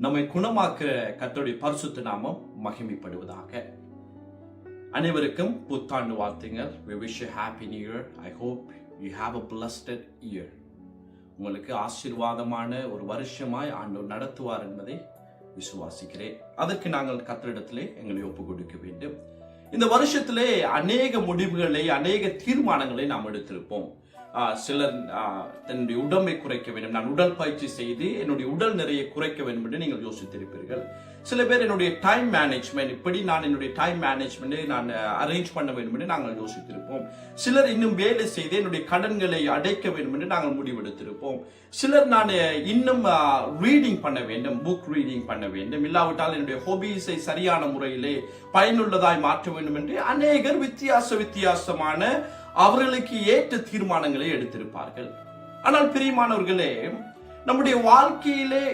நம்மை குணமாக்குற கத்தோடைய பரிசுத்த நாமம் மகிமைப்படுவதாக. அனைவருக்கும் புத்தாண்டு வாழ்த்துங்கள். We wish you happy new year. I hope you have a blessed year உங்களுக்கு ஆசீர்வாதமான ஒரு வருஷமாய் ஆண்டவர் நடத்துவார் என்பதை விசுவாசிக்கிறேன். அதற்கு நாங்கள் கத்தரிடத்திலே எங்களை ஒப்பு கொடுக்க வேண்டும். இந்த வருஷத்திலே அநேக முடிவுகளை அநேக தீர்மானங்களை நாம் எடுத்திருப்போம். சிலர் தன்னுடைய உடம்பை குறைக்க வேண்டும். நான் உடல் பயிற்சி செய்து என்னுடைய உடல் நிறைய குறைக்க வேண்டும் என்று நீங்கள் யோசித்திருப்பீர்கள். சில பேர் என்னுடைய டைம் மேனேஜ்மெண்ட் இப்படி நான் என்னுடைய டைம் மேனேஜ்மெண்ட்டை நான் அரேஞ்ச் பண்ண வேண்டும் என்று நாங்கள் யோசித்திருப்போம். சிலர் இன்னும் வேலை செய்து என்னுடைய கடன்களை அடைக்க வேண்டும் என்று நாங்கள் முடிவெடுத்திருப்போம். சிலர் நான் இன்னும் ரீடிங் பண்ண வேண்டும் புக் ரீடிங் பண்ண வேண்டும். இல்லாவிட்டால் என்னுடைய ஹாபீஸை சரியான முறையிலே பயனுள்ளதாய் மாற்ற வேண்டும் என்று அநேகர் வித்தியாச வித்தியாசமான அவர்களுக்கு ஏற்ற தீர்மானங்களை எடுத்திருப்பார்கள். ஆனால் பிரியமானவர்களே நம்முடைய வாழ்க்கையிலே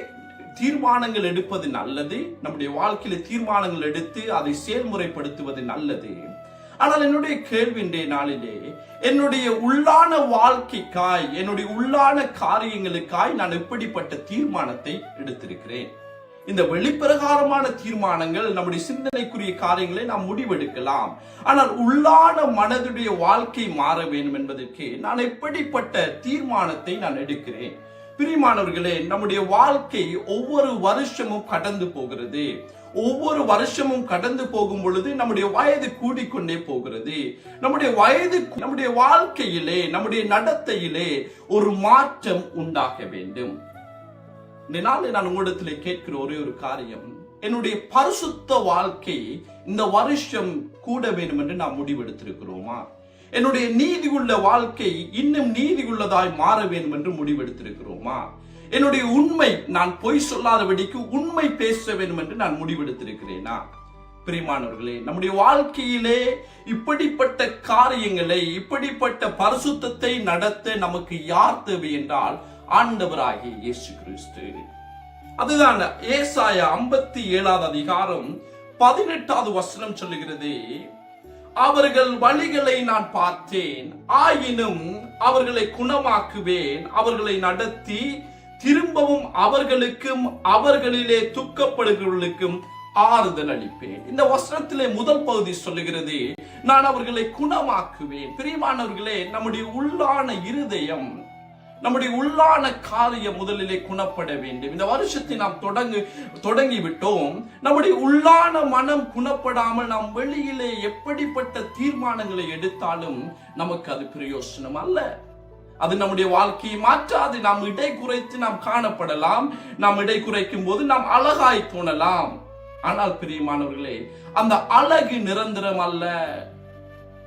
தீர்மானங்கள் எடுப்பது நல்லது. நம்முடைய வாழ்க்கையில தீர்மானங்கள் எடுத்து அதை செயல்முறைப்படுத்துவது நல்லது. ஆனால் என்னுடைய கேள்வி இன்றைய நாளிலே என்னுடைய உள்ளான வாழ்க்கைக்காய் என்னுடைய உள்ளான காரியங்களுக்காய் நான் எப்படிப்பட்ட தீர்மானத்தை எடுத்திருக்கிறேன்? இந்த வெளிப்பிரகாரமான தீர்மானங்கள் நம்முடைய சிந்தனைக்குரிய காரியங்களை நாம் முடிவெடுக்கலாம். ஆனால் உள்ளான மனதுடைய வாழ்க்கை மாற வேண்டும் என்பதற்கு நான் எப்படிப்பட்ட தீர்மானத்தை நான் எடுக்கிறேன்? பிரிமானவர்களே நம்முடைய வாழ்க்கை ஒவ்வொரு வருஷமும் கடந்து போகிறது. ஒவ்வொரு வருஷமும் கடந்து போகும் பொழுது நம்முடைய வயது கூடிக்கொண்டே போகிறது. நம்முடைய வயது நம்முடைய வாழ்க்கையிலே நம்முடைய நடத்தையிலே ஒரு மாற்றம் உண்டாக வேண்டும். இந்த நாளில் நான் உங்களிடத்தில் கேட்கிற ஒரே ஒரு காரியம் என்னுடைய பரிசுத்த வாழ்க்கை இந்த வருஷம் கூட வேண்டும் என்று நாம் முடிவெடுத்திருக்கிறோமா? என்னுடைய நீதி உள்ள வாழ்க்கை இன்னும் நீதி உள்ளதாய் மாற வேண்டும் என்று முடிவெடுத்திருக்கிறோமா? என்னுடைய உண்மை நான் பொய் சொல்லாதபடிக்கு உண்மை பேச வேண்டும் என்று நான் முடிவெடுத்திருக்கிறேனா? பிரிமானவர்களே நம்முடைய வாழ்க்கையிலே இப்படிப்பட்ட காரியங்களை இப்படிப்பட்ட பரிசுத்தத்தை நடத்த நமக்கு யார் தேவை என்றால் ஆண்டவராகிய இயேசு கிறிஸ்து. அதுதான் ஏசாய ஐம்பத்தி ஏழாவது அதிகாரம் பதினெட்டாவது வசனம் சொல்லுகிறது. அவர்கள் வழிகளை நான் பார்த்தேன் ஆயினும் அவர்களை குணமாக்குவேன் அவர்களை நடத்தி திரும்பவும் அவர்களுக்கும் அவர்களிலே துக்கப்படுகிறவர்களுக்கும் ஆறுதல் அளிப்பேன். இந்த வசனத்திலே முதல் பகுதி சொல்லுகிறது நான் அவர்களை குணமாக்குவேன். பிரியமானவர்களே நம்முடைய உள்ளான இருதயம் நம்முடைய உள்ளான காரியம் முதலிலே குணப்பட வேண்டும். இந்த வருஷத்தை நாம் தொடங்கு தொடங்கி விட்டோம் நம்முடைய உள்ளான மனம் குணப்படாமல் நாம் வெளியிலே எப்படிப்பட்ட தீர்மானங்களை எடுத்தாலும் நமக்கு அது பிரயோசனம் அல்ல. அது நம்முடைய வாழ்க்கையை மாற்றாது. நாம் இடை குறைத்து நாம் காணப்படலாம். நாம் இடை குறைக்கும் போது நாம் அழகாய் தோணலாம். ஆனால் பிரியமானவர்களே அந்த அழகு நிரந்தரம் அல்ல.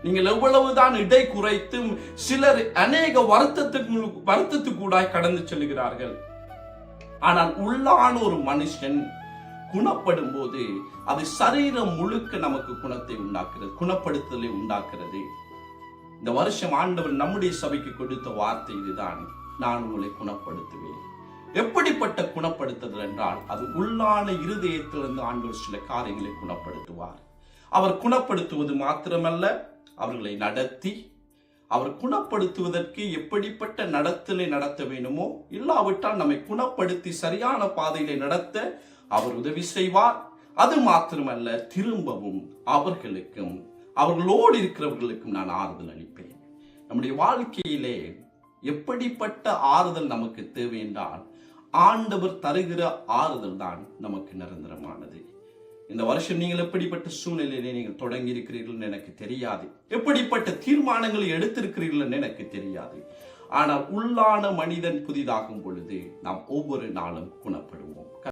நீங்கள் எவ்வளவுதான் இடை குறைத்தும் சிலர் அநேக வருத்தத்துக்கு வருத்தத்துக்கூடாய் கடந்து செல்கிறார்கள். ஆனால் உள்ளான ஒரு மனுஷன் குணப்படும் போது அது சரீரம் முழுக்க நமக்கு குணத்தை உண்டாக்குறது குணப்படுத்துதலை உண்டாக்குறது. இந்த வருஷம் ஆண்டவர் நம்முடைய சபைக்கு கொடுத்த வார்த்தை இதுதான். நான் உங்களை குணப்படுத்துவேன். எப்படிப்பட்ட குணப்படுத்துதல் என்றால் அது உள்ளான இருதயத்திலிருந்து ஆண்டவர் சில காரியங்களை குணப்படுத்துவார். அவர் குணப்படுத்துவது மாத்திரமல்ல அவர்களை நடத்தி அவர் குணப்படுத்துவதற்கு எப்படிப்பட்ட நடத்தலை நடத்த வேண்டுமோ இல்லாவிட்டால் நம்மை குணப்படுத்தி சரியான பாதையிலே நடத்த அவர் உதவி செய்வார். அது மாத்திரமல்ல திரும்பவும் அவர்களுக்கும் அவர்களோடு இருக்கிறவர்களுக்கும் நான் ஆறுதல் அளிப்பேன். நம்முடைய வாழ்க்கையிலே எப்படிப்பட்ட ஆறுதல் நமக்கு தேவை என்றால் ஆண்டவர் தருகிற ஆறுதல் தான் நமக்கு நிரந்தரமானது. இந்த வருஷம் நீங்கள் எப்படிப்பட்ட சூழ்நிலையிலே நீங்கள் தொடங்கி இருக்கிறீர்கள் எனக்கு தெரியாது. எப்படிப்பட்ட தீர்மானங்களை எடுத்திருக்கிறீர்கள் எனக்கு தெரியாது. ஆனால் உள்ளான மனிதன் புதிதாகும் பொழுது நாம் ஒவ்வொரு நாளும் குணப்படுவோம்.